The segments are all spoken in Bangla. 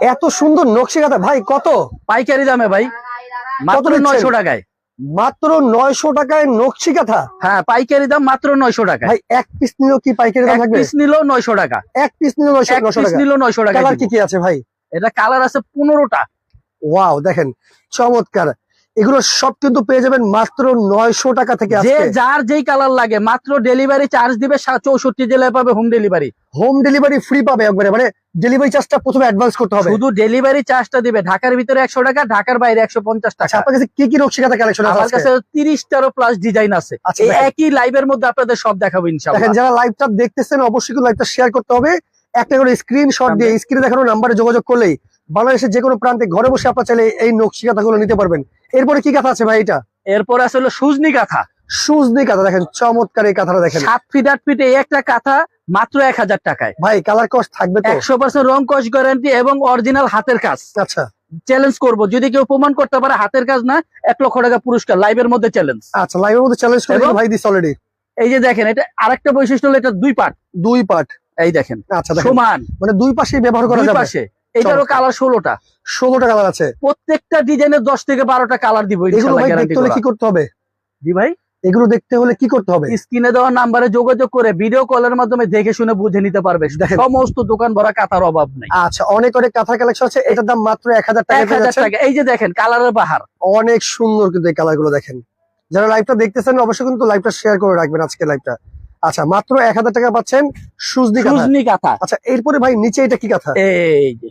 এত সুন্দর নকশি কাঁথা ভাই কত? পাইকারি দামে ভাই। মাত্র নয়শো টাকায়। মাত্র নয়শো টাকায় নকশি কাঁথা হ্যাঁ পাইকারি দাম মাত্র নয়শো টাকা ভাই এক পিস নিলেও কি পাইকারি দাম এক থাকবে? পিস নিল নয়শো টাকা। এক পিস নিলেও নয়শো এক পিস নিল নয়শো টাকা কালার কি কি আছে ভাই? এটা কালার আছে পনেরোটা। ওয়াও দেখেন চমৎকার। এগুলো সব কিন্তু পেয়ে যাবেন মাত্র নয়শো টাকা থেকে যে যার যেই কালার লাগে মাত্র ডেলিভারি চার্জ দিবে চৌষট্টি জেলায় পাবে home delivery home delivery free পাবে একবারে মানে ডেলিভারি চার্জটা প্রথমে অ্যাডভান্স করতে হবে। শুধু ডেলিভারি চার্জটা দিবে ঢাকার ভিতরে একশো টাকা ঢাকার বাইরে একশো পঞ্চাশ আচ্ছা টাকা আপনার কাছে কি কি নকশি কাঁথা কালেকশন আছে আমার কাছে তিরিশটারও প্লাস ডিজাইন আছে। আচ্ছা। একই লাইভের মধ্যে আপনাদের সব দেখাবো দেখেন ইনশাআল্লাহ যারা লাইভটা দেখতেছেন অবশ্যই লাইভটা শেয়ার করতে হবে। একটা করে স্ক্রিনশট দিয়ে স্ক্রিনে দেখানো নাম্বারে যোগাযোগ করলেই বাংলাদেশের যে কোনো প্রান্তে ঘরে বসে আপনার চাইলে এই নকশি কাঁথাগুলো নিতে পারবেন। এরপরে কি কাঁথা আছে ভাই এটা? এরপর আসলে সুজনি কাঁথা সুজনি কাঁথা দেখেন চমৎকার এই কাঁথাটা দেখেন। সাত ফিট আট ফিট এই একটা কাঁথা মাত্র এক হাজার টাকায়। ভাই কালার কস্ট থাকবে একশো পার্সেন্ট রং কস গ্যারান্টি এবং অরিজিনাল হাতের কাজ। আচ্ছা। চ্যালেঞ্জ করব। যদি কেউ প্রমাণ করতে পারে হাতের কাজ না এক লক্ষ টাকা পুরস্কার লাইভের মধ্যে চ্যালেঞ্জ আচ্ছা লাইভের মধ্যে চ্যালেঞ্জ করে ভাই দিস অলরেডি এই যে দেখেন এটা আরেকটা বৈশিষ্ট্য হলো এটা দুই পার্ট। দুই পার্ট। এই দেখেন আচ্ছা সমান। মানে দুই পাশেই ব্যবহার করা দুই যাবে। পাশে। এটারও কালার ষোলোটা। ষোলোটা কালার আছে। প্রত্যেকটা ডিজাইনের দশ থেকে বারোটা কালার দিব এগুলো দেখতে হলে কি করতে হবে? জি ভাই। এগুলো দেখতে হলে কি করতে হবে? স্ক্রিনে দেওয়া নাম্বারে যোগাযোগ করে ভিডিও কলের মাধ্যমে দেখে শুনে বুঝে নিতে পারবে। সমস্ত দোকান ভরা কাতার অভাব নেই। আচ্ছা অনেক অনেক কাঁথার কালেকশন আছে। এটার দাম মাত্র এক হাজার টাকা এই যে দেখেন কালারের পাহাড় অনেক সুন্দর কিন্তু এই কালারগুলো দেখেন। যারা লাইভটা দেখতেছেন অবশ্যই কিন্তু লাইভটা শেয়ার করে রাখবেন আজকে লাইভটা আচ্ছা মাত্র এক হাজার টাকা পাচ্ছেন কাঁথা। সুজনি কাঁথা। আচ্ছা এরপরে ভাই নিচে এটা কি কাঁথা? এই যে।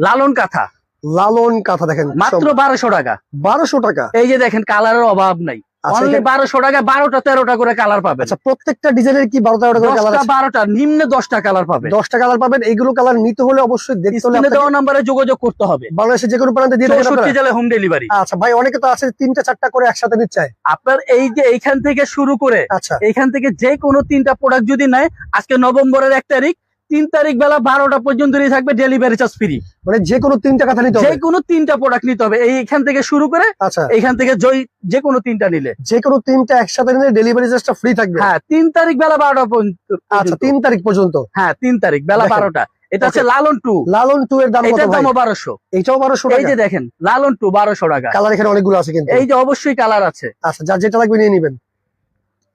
লালন কাঁথা। লালন কাঁথা দেখেন মাত্র বারোশো টাকা। বারোশো টাকা? এই যে দেখেন কালারের অভাব নাই। আচ্ছা এখানে- বারোশো টাকা বারোটা তেরোটা করে কালার পাবেন। আচ্ছা প্রত্যেকটা ডিজাইনের কি বারো তেরোটা করে কালার বারোটা নিম্নে দশটা কালার পাবে দশটা কালার পাবেন এইগুলো কালার নিতে হলে অবশ্যই দেখতে দেওয়া নাম্বারে যোগাযোগ করতে হবে। বাংলাদেশের যে কোনো প্রান্তে দিয়ে জেলায় হোম ডেলিভারি আচ্ছা ভাই অনেকে তো আছে তিনটা চারটা করে একসাথে নিচ্ছে আপনার এই যে এইখান থেকে শুরু করে আচ্ছা। এইখান থেকে যে কোনো তিনটা প্রোডাক্ট যদি নেয় আজকে নভেম্বরের এক তারিখ তিন তারিখ বেলা বারোটা পর্যন্ত নিয়ে থাকবে ডেলিভারি চার্জ ফ্রি মানে যে কোনো তিনটা কাঁথা নিতে যে কোনো তিনটা প্রোডাক্ট নিতে হবে। এইখান থেকে শুরু করে আচ্ছা। এইখান থেকে জয় যে কোনো তিনটা নিলে। যে কোনো তিনটা একসাথে নিলে ডেলিভারি চার্জটা ফ্রি থাকবে। হ্যাঁ তিন তারিখ বেলা বারোটা পর্যন্ত আচ্ছা তিন তারিখ পর্যন্ত। হ্যাঁ তিন তারিখ বেলা বারোটা। এটা হচ্ছে লালন টু। লালন টু এর দাম এটার দামও বারোশো। এইটাও বারোশো এই যে দেখেন লালন টু বারোশো টাকা। কালার এখানে অনেকগুলো আছে কিন্তু। এই যে অবশ্যই কালার আছে। আচ্ছা যার যেটা লাগবে নিয়ে নিবেন।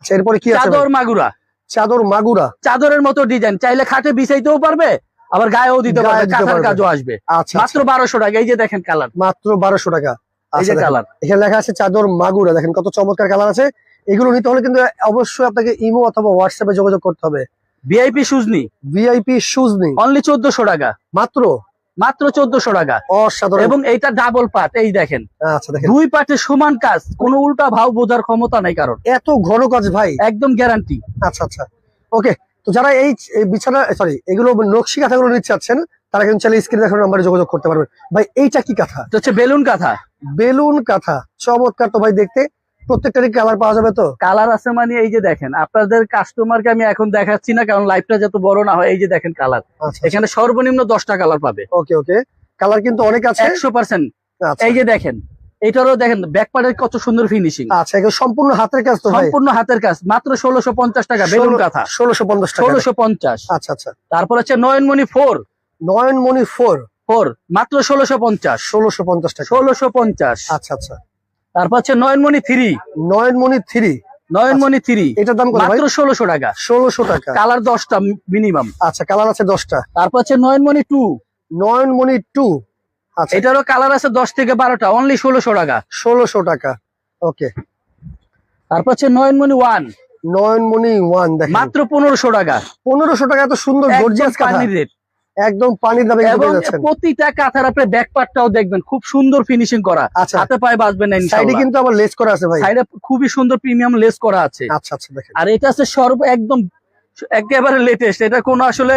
আচ্ছা এরপরে কি? চাদর মাগুরা। চাদর মাগুরা। চাদরের মতো ডিজাইন চাইলে খাটে বিছাইতেও পারবে আবার গায়েও দিতে পারবে কাঁথার কাজও আসবে। আচ্ছা মাত্র বারোশো টাকা এই যে দেখেন কালার মাত্র বারোশো টাকা। এই আচ্ছা যে কালার এখানে লেখা আছে চাদর মাগুরা। দেখেন কত চমৎকার কালার আছে। এগুলো নিতে হলে কিন্তু অবশ্যই আপনাকে ইমো অথবা হোয়াটসঅ্যাপে যোগাযোগ করতে হবে। ভিআইপি সুজনি ভিআইপি শুজ নেই অনলি চোদ্দশো টাকা। মাত্র? মাত্র চোদ্দশো টাকা। অসাধারণ। এবং এইটা ডাবল পার্ট এই দেখেন। আচ্ছা দেখেন। দুই পার্টে সমান কাজ কোনো উল্টা ভাব বোঝার ক্ষমতা নাই কারণ এত ঘন কাজ ভাই। একদম গ্যারান্টি আচ্ছা আচ্ছা। ওকে তো যারা এই বিছানা সরি এগুলো নকশি কাঁথাগুলো নিতে চাচ্ছেন তারা কিন্তু চাইলে স্ক্রিনে দেখানো নাম্বারে যোগাযোগ করতে পারবেন। ভাই এইটা কি কাঁথা? এটা হচ্ছে বেলুন কাঁথা। বেলুন কাঁথা। চমৎকার তো ভাই দেখতে। প্রত্যেকটারই কালার পাওয়া যাবে তো? কালার আছে মানে এই যে দেখেন আপনাদের কাস্টমারকে আমি এখন দেখাচ্ছি না কারণ লাইফটা যত বড় না হয় এই যে দেখেন কালার আচ্ছা এখানে সর্বনিম্ন দশটা কালার পাবে। ওকে ওকে কালার কিন্তু অনেক আছে। একশো পার্সেন্ট আচ্ছা। এই যে দেখেন এটারও দেখেন ব্যাক পার্টের কত সুন্দর ফিনিশিং আচ্ছা সম্পূর্ণ হাতের কাজ তো সম্পূর্ণ হাতের কাজ। মাত্র ষোলোশো পঞ্চাশ টাকা বেলুন কাঁথা। ষোলোশো পঞ্চাশ ষোলোশো পঞ্চাশ। আচ্ছা আচ্ছা। তারপর হচ্ছে Nayanmoni four Nayanmoni four four মাত্র ষোলোশো পঞ্চাশ। ষোলোশো পঞ্চাশ টাকা। ষোলোশো পঞ্চাশ। আচ্ছা আচ্ছা। তারপর হচ্ছে Nayanmoni three. Nayanmoni three. Nayanmoni three. এটার দাম মাত্র ষোলোশো টাকা। ষোলোশো টাকা। কালার দশটা মিনিমাম। আচ্ছা কালার আছে দশটা। তারপর হচ্ছে নয়নমণি টু। নয়নমণি টু। আচ্ছা। এটারও কালার আছে দশ থেকে বারোটা অনলি ষোলোশো টাকা। ষোলোশো টাকা। ওকে। তারপর হচ্ছে নয়নমণি ওয়ান। নয়নমণি ওয়ান মাত্র পনেরোশো টাকা। পনেরোশো টাকা এত সুন্দর গর্জিয়াস রেট একদম পানির দামে এবং প্রতিটা কাঁথার আপনি ব্যাক পার্টটাও দেখবেন খুব সুন্দর ফিনিশিং করা। আচ্ছা। হাতে পায়ে বাঁচবেন না সাইডে কিন্তু আবার লেস করা আছে ভাই। সাইডে খুবই সুন্দর প্রিমিয়াম লেস করা আছে। আচ্ছা আচ্ছা দেখেন। আর এটা আছে সর্ব একদম একেবারে লেটেস্ট এটা কোনো আসলে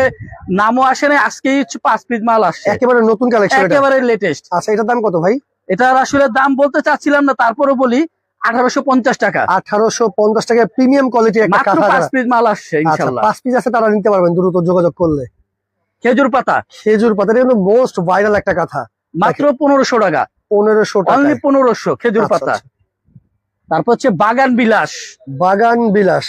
নামও আসে না আজকেই পাঁচ পিস মাল আসছে। একেবারে নতুন কালেকশন একেবারে লেটেস্ট আচ্ছা এটার দাম কত ভাই? এটার আসলে দাম বলতে চাচ্ছিলাম না তারপরে বলি আঠারোশো পঞ্চাশ টাকা। আঠারোশো পঞ্চাশ টাকা প্রিমিয়াম কোয়ালিটি একটা কাঁথা পাঁচ পিস মাল আসছে আচ্ছা ইনশাল্লাহ পাঁচ পিস আছে তারা নিতে পারবেন দ্রুত যোগাযোগ করলে। খেজুর পাতা। খেজুর পাতা এটা কিন্তু মোস্ট ভাইরাল একটা কথা। মাত্র পনেরোশো টাকা। পনেরোশো অনলি টাকা পনেরোশো খেজুর আচ্ছা, পাতা। আচ্ছা। তারপর হচ্ছে বাগান বিলাস। বাগান বিলাস।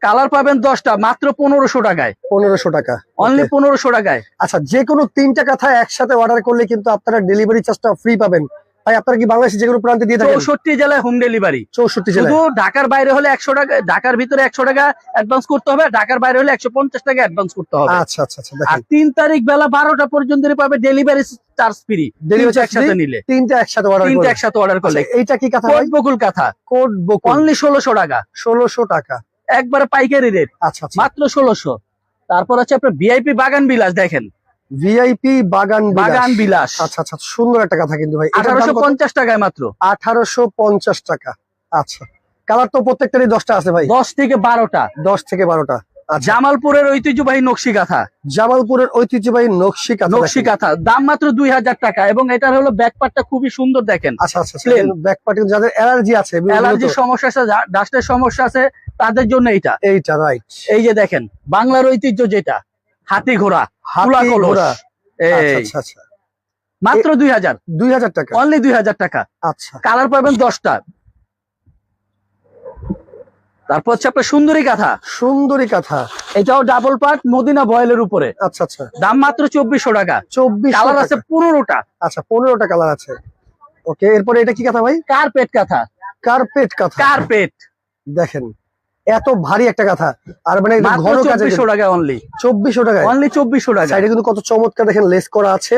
কালার পাবেন দশটা মাত্র পনেরোশো টাকায়। পনেরোশো টাকা। অনলি পনেরোশো টাকায়। আচ্ছা যে কোনো তিনটা কথা একসাথে অর্ডার করলে কিন্তু আপনারা ডেলিভারি চার্জটা ফ্রি পাবেন। ভাই আপনারা কি বাংলাদেশে যে কোনো প্রান্তে দিয়ে থাকেন? চৌষট্টি জেলায় হোম ডেলিভারি শুধু ঢাকার বাইরে হলে একশো টাকা ঢাকার ভিতরে একশো টাকা অ্যাডভান্স করতে হবে ঢাকার বাইরে হলে একশো পঞ্চাশ টাকা অ্যাডভান্স করতে হবে। আচ্ছা আচ্ছা আচ্ছা আর তারিখ বেলা বারোটা পর্যন্ত পাবে ডেলিভারি চার্জ ফ্রি Delivery একসাথে নিলে। তিনটা একসাথে অর্ডার তিনটা একসাথে অর্ডার করলে। এইটা কি কথা কোট বকুল কাঁথা। কোড বকুল। অনলি ষোলোশো টাকা। ষোলোশো টাকা। একবারে পাইকারি রেট আচ্ছা আচ্ছা। মাত্র ষোলোশো। তারপর হচ্ছে আপনার ভিআইপি বাগান বিলাস দেখেন। ভিআইপি বাগান বাগান বিলাস। আচ্ছা আচ্ছা সুন্দর একটা কথা কিন্তু ভাই। আঠারোশো পঞ্চাশ টাকায় মাত্র। আঠারোশো পঞ্চাশ টাকা। আচ্ছা। কালার তো প্রত্যেকটারই দশটা আছে ভাই। দশ থেকে বারোটা। দশ থেকে বারোটা। আচ্ছা। জামালপুরের ঐতিহ্যবাহী নকশি কাঁথা জামালপুরের ঐতিহ্যবাহী নকশি কাঁথা নকশি কাঁথা দাম মাত্র দুই হাজার টাকা এবং এটার হলো ব্যাক পার্টটা খুবই সুন্দর দেখেন। আচ্ছা আচ্ছা Plain। যাদের অ্যালার্জি আছে অ্যালার্জির সমস্যা আছে ডাস্টের সমস্যা আছে তাদের জন্য এইটা। এইটা রাইট এই যে দেখেন বাংলার ঐতিহ্য যেটা হাতি ঘোড়া হাতি ঘোড়া। আচ্ছা আচ্ছা আচ্ছা। মাত্র দুই হাজার। দুই হাজার টাকা। অনলি দুই হাজার টাকা। আচ্ছা। কালার পাবেন দশটা। তারপর হচ্ছে আপনার সুন্দরী কাঁথা সুন্দরী কাঁথা এটাও ডাবল পার্ট মদিনা বয়েলের উপরে। আচ্ছা আচ্ছা। দাম মাত্র চব্বিশশো টাকা। চব্বিশ কালার আছে পনেরোটা। আচ্ছা পনেরোটা কালার আছে। ওকে এরপরে এটা কি কাঁথা ভাই? কার্পেট কাঁথা কার্পেট কাঁথা কার্পেট দেখেন। এত ভারী একটা কথা আর মানে ঘন চব্বিশশো টাকা অনলি চব্বিশশো টাকা অনলি চব্বিশশো টাকা সাইডে কিন্তু কত চমৎকার দেখেন লেস করা আছে।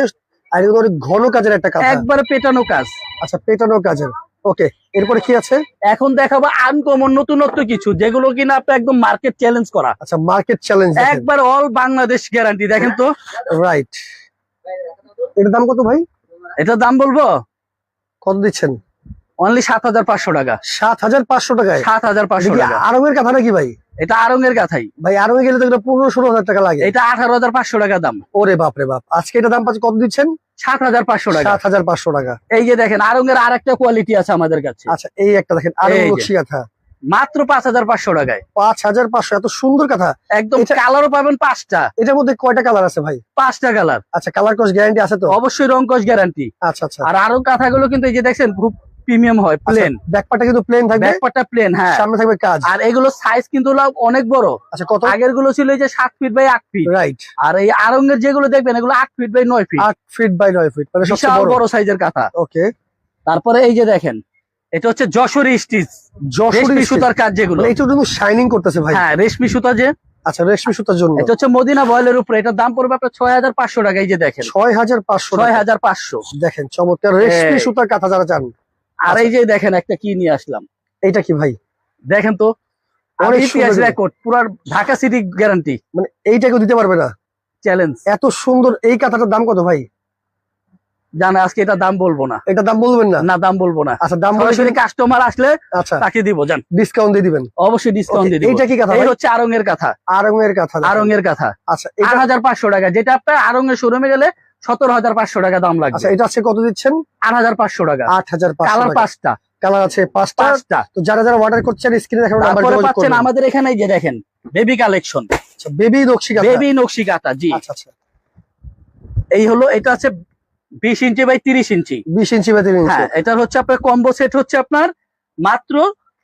আর এটা কিন্তু অনেক ঘন কাজের একটা কাজ একবারে পেটানো কাজ। আচ্ছা পেটানো কাজের। ওকে এরপরে কি আছে? এখন দেখাবো আনকমন নতুনত্ব কিছু যেগুলো কিনা আপনি একদম মার্কেট চ্যালেঞ্জ করা। আচ্ছা মার্কেট চ্যালেঞ্জ একবার অল বাংলাদেশ গ্যারান্টি দেখেন তো। রাইট এটার দাম কত ভাই? এটার দাম বলব? কত দিচ্ছেন? অনলি সাত হাজার পাঁচশো টাকা। সাত হাজার পাঁচশো টাকায়? সাত হাজার পাঁচশো টাকা। কাঁথা নাকি ভাই? এটা কাথাই। ভাই গেলে তো পনেরো ষোলো হাজার টাকা লাগে। এটা আঠারো হাজার পাঁচশো টাকা দাম। ওরে বাপ রে বাপ আজকে এটা দাম পাচ্ছে কত দিচ্ছেন? সাত হাজার পাঁচশো টাকা। সাত হাজার পাঁচশো টাকা। এই যে দেখেন আর একটা কোয়ালিটি আছে আমাদের কাছে। আচ্ছা এই একটা দেখেন আরং কাঁথা মাত্র পাঁচ হাজার পাঁচশো টাকায়। পাঁচ হাজার পাঁচশো এত সুন্দর কাঁথা একদম কালারও পাবেন পাঁচটা। এটার মধ্যে কয়টা কালার আছে ভাই? পাঁচটা কালার আচ্ছা কালার কস গ্যারান্টি আছে তো? অবশ্যই রঙ্কশ গ্যারান্টি আচ্ছা আচ্ছা। আর আরং কাঁথাগুলো কিন্তু এই যে দেখছেন খুব প্রিমিয়াম হয় প্লেন ব্যাকপাটা কিন্তু প্লেন থাকবে? ব্যাকপারটা প্লেন হ্যাঁ। সামনে থাকবে কাজ। আর এগুলো সাইজ কিন্তু অনেক বড়। আচ্ছা কত? আগেরগুলো ছিল এই যে সাত ফিট বাই আট ফিট রাইট আর এই আরঙ্গের যেগুলো দেখবেন এগুলো আট ফিট বাই নয় ফিট আট ফিট বাই নয় ফিট মানে সবচেয়ে বড়। বড় সাইজের কাঁথা। ওকে তারপরে এই যে দেখেন এটা হচ্ছে যশোরী স্টিচ। যশোরী সুতার কাজ যেগুলো। এটা কিন্তু শাইনিং করতেছে ভাই। হ্যাঁ রেশমি সুতা যে। আচ্ছা রেশমি সুতার জন্য। এটা হচ্ছে মদিনা বয়েলের উপরে এটার দাম পড়বে আপনার ছয় হাজার পাঁচশো টাকা এই যে দেখেন। ছয় হাজার পাঁচশো ছয় হাজার পাঁচশো। দেখেন চমৎকার রেশমি সুতার কাঁথা যারা চান। আর এই যে দেখেন একটা কি নিয়ে আসলাম। এইটা কি ভাই? দেখেন তো অনেক ইতিহাস সুন্দর। রেকর্ড পুরো ঢাকা সিটি গ্যারান্টি মানে দিতে পারবে না। চ্যালেঞ্জ এত সুন্দর এই কাঁথাটার দাম কত ভাই? জানা আজকে এটা দাম বলব না। এটা দাম বলবেন না? না দাম বলব না। আচ্ছা দাম বলে কাস্টমার আসলে আচ্ছা। তাকে দিব জান। ডিসকাউন্ট দিয়ে দিবেন। অবশ্যই ডিসকাউন্ট দিয়ে দিব। এইটা কি কাঁথা এই হচ্ছে আরঙের কাঁথা। আরঙের কাঁথা। আরঙের কাঁথা। আচ্ছা আট এটা হাজার পাঁচশো টাকা যেটা আপনার আরঙের শোরুমে গেলে সতেরো হাজার পাঁচশো টাকা দাম লাগবে। আচ্ছা এটা আছে কত দিচ্ছেন? আট হাজার পাঁচশো টাকা। আট হাজার কালার পাঁচটা। কালার আছে পাঁচটা? পাঁচটা। তো যারা যারা অর্ডার করছেন স্ক্রিনে যোগাযোগ পাচ্ছেন আমাদের এখানে যে দেখেন বেবি কালেকশন আচ্ছা বেবি নকশি বেবি নকশি কাঁথা জি। আচ্ছা আচ্ছা। এই হলো এটা আছে বিশ ইঞ্চি বাই তিরিশ ইঞ্চি। বিশ ইঞ্চি বা তিন ইঞ্চি। হ্যাঁ এটার হচ্ছে আপনার কম্বো সেট হচ্ছে আপনার মাত্র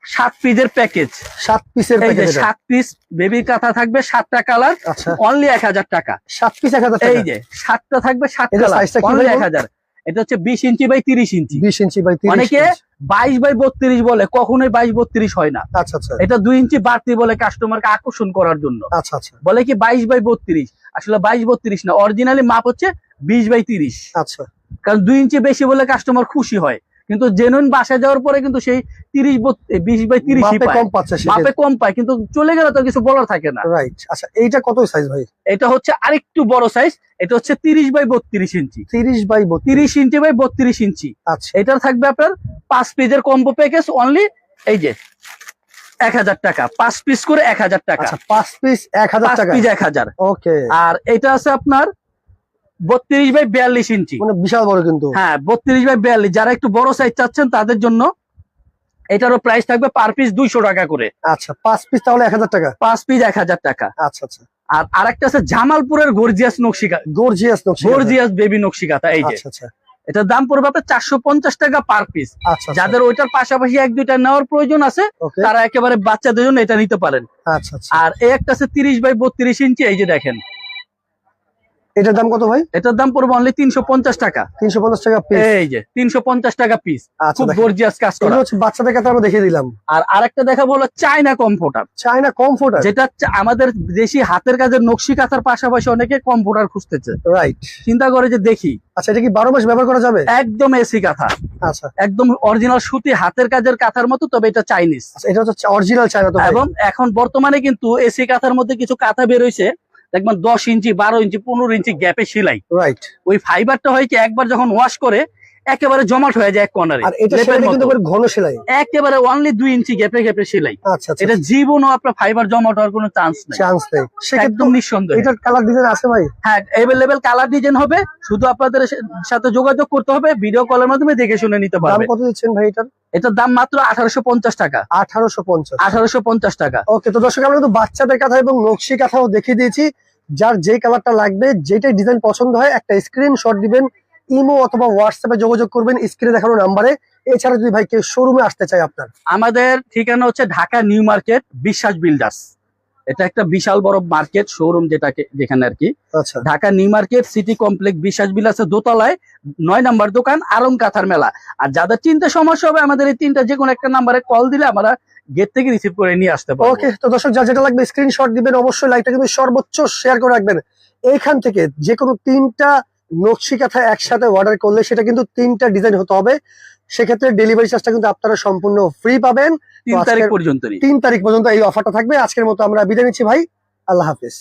সাত পিসের প্যাকেজ সাত পিসের সাত পিস বেবি কাঁথা থাকবে সাতটা কালার আচ্ছা। অনলি এক হাজার টাকা। সাত পিস এক হাজার এই যে সাতটা থাকবে সাত কালার? এক হাজার। এটা হচ্ছে বিশ ইঞ্চি বাই তিরিশ ইঞ্চি। বিশ ইঞ্চি বাই অনেকে বাইশ বাই বত্রিশ বলে কখনোই বাইশ বত্রিশ হয় না। আচ্ছা আচ্ছা। এটা দুই ইঞ্চি বাড়তি বলে কাস্টমারকে আকর্ষণ করার জন্য। আচ্ছা আচ্ছা। বলে কি বাইশ বাই বত্রিশ? আসলে বাইশ বত্রিশ না অরিজিনালি মাপ হচ্ছে বিশ বাই তিরিশ। আচ্ছা। কারণ দুই ইঞ্চি বেশি বলে কাস্টমার খুশি হয়। কিন্তু জেনুইন বাসায় যাওয়ার পরে কিন্তু সেই তিরিশ বিশ বাই তিরিশ কম পাচ্ছে মাপে কম পায় কিন্তু চলে গেলে তো কিছু বলার থাকে না। রাইট আচ্ছা এইটা কত সাইজ ভাই? এটা হচ্ছে আরেকটু বড় সাইজ এটা হচ্ছে তিরিশ বাই বত্রিশ ইঞ্চি। তিরিশ বাই তিরিশ ইঞ্চি বাই বত্রিশ ইঞ্চি। আচ্ছা। এটার থাকবে আপনার পাঁচ পিসের কম্বো প্যাকেজ অনলি এই যে এক হাজার টাকা। পাঁচ পিস করে এক হাজার টাকা। আচ্ছা পাঁচ পিস এক হাজার টাকা। পিস এক হাজার। ওকে আর এটা আছে আপনার বত্রিশ বাই বিয়াল্লিশ ইঞ্চি। মানে বিশাল বড় কিন্তু। হ্যাঁ বত্রিশ বাই বিয়াল্লিশ। যারা একটু বড় সাইজ চাচ্ছেন তাদের জন্য এটারও প্রাইস থাকবে পার পিস দুইশো টাকা করে। আচ্ছা পাঁচ পিস তাহলে এক হাজার টাকা? পাঁচ পিস এক হাজার টাকা। আচ্ছা আচ্ছা। আর আরেকটা আছে জামালপুরের গর্জিয়াস নকশিকা। গর্জিয়াস গর্জিয়াস বেবি নকশিকাতা এই যে। আচ্ছা আচ্ছা। এটার দাম পড়বে আপনার চারশো পঞ্চাশ টাকা পার পিস আচ্ছা যাদের ওইটার পাশাপাশি এক দুইটা নেওয়ার প্রয়োজন আছে তারা একেবারে বাচ্চাদের জন্য এটা নিতে পারেন। আর এই একটা আছে তিরিশ বাই বত্রিশ ইঞ্চি এই যে দেখেন। এটার দাম কত ভাই? এটার দাম পড়বে অনলি তিনশো পঞ্চাশ টাকা। তিনশো পঞ্চাশ টাকা পিস এই যে তিনশো পঞ্চাশ টাকা পিস আচ্ছা খুব গর্জিয়াস কাজ করা। হচ্ছে বাচ্চাদের কাছে আমরা দেখিয়ে দিলাম। আর আরেকটা দেখাবো হলো চায়না কম্পিউটার চায়না কমফোর্টার যেটা আমাদের দেশি হাতের কাজের নকশি কাঁথার পাশাপাশি অনেকে কম্পিউটার খুঁজতেছে। রাইট চিন্তা করে যে দেখি। আচ্ছা এটা কি বারো মাস ব্যবহার করা যাবে? একদম এসি কাঁথা। আচ্ছা। একদম অরিজিনাল সুতি হাতের কাজের কাঁথার মতো তবে এটা চাইনিজ আচ্ছা এটা হচ্ছে অরিজিনাল চায়না তো এবং এখন বর্তমানে কিন্তু এসি কাঁথার মধ্যে কিছু কাঁথা বের হয়েছে দেখবেন দশ ইঞ্চি বারো ইঞ্চি পনেরো ইঞ্চি গ্যাপে সেলাই। রাইট ওই ফাইবারটা হয় কি একবার যখন ওয়াশ করে একেবারে জমাট হয়ে যায় এক কর্নারে আর এটা সেলাই কিন্তু ঘন সেলাই। একেবারে অনলি দুই ইঞ্চি গ্যাপে গ্যাপে সেলাই। আচ্ছা আচ্ছা এটা জীবনও আপনার ফাইবার জমাট হওয়ার কোনো চান্স নেই। চান্স নেই। একদম নিঃসন্দেহ। এটার কালার ডিজাইন আছে ভাই? হ্যাঁ এভেলেবেল কালার ডিজাইন হবে। শুধু আপনাদের সাথে যোগাযোগ করতে হবে। ভিডিও কলের মাধ্যমে দেখে শুনে নিতে দাম কত দিচ্ছেন ভাই এটার? এটার দাম মাত্র আঠারোশো পঞ্চাশ টাকা। আঠারোশো পঞ্চাশ। আঠারোশো পঞ্চাশ টাকা। ওকে তো দর্শক আমরা কিন্তু বাচ্চাদের কথা এবং নকশি কাথাও দেখিয়ে দিয়েছি। যার যে কালারটা লাগবে যেটাই ডিজাইন পছন্দ হয় একটা স্ক্রিনশট দিবেন। ইমো অথবা হোয়াটসঅ্যাপে যোগাযোগ করবেন স্ক্রিনে দেখানো নাম্বারে। এছাড়া যদি ভাই কেউ শোরুমে আসতে চায় আপনার। আমাদের ঠিকানা হচ্ছে Dhaka new market Biswas builders. এটা একটা বিশাল বড় মার্কেট শোরুম যেটাকে যেখানে আর কি। আচ্ছা। Dhaka new market city complex Biswas বিলাসের দোতলায় নয় নাম্বার দোকান আরং কাথার মেলা। আর যাদের চিন্তা সমস্যা হবে আমাদের এই তিনটা যে কোনো একটা নাম্বারে কল দিলে আমরা গেট থেকে রিসিভ করে নিয়ে আসতে পারব। ওকে তো দর্শক যা যেটা লাগবে স্ক্রিনশট দিবেন অবশ্যই লাইকটা কিন্তু সর্বোচ্চ শেয়ার করে রাখবেন। এইখান থেকে যে কোনো তিনটা নকশি কাঁথা একসাথে অর্ডার করলে সেটা কিন্তু তিনটা ডিজাইন হতে। হবে সেক্ষেত্রে ডেলিভারি চার্জটা কিন্তু আপনারা সম্পূর্ণ ফ্রি পাবেন। তিন তারিখ পর্যন্ত তিন তারিখ পর্যন্ত এই অফারটা থাকবে। আজকের মতো আমরা বিদায় নিচ্ছি ভাই। আল্লাহ হাফিজ।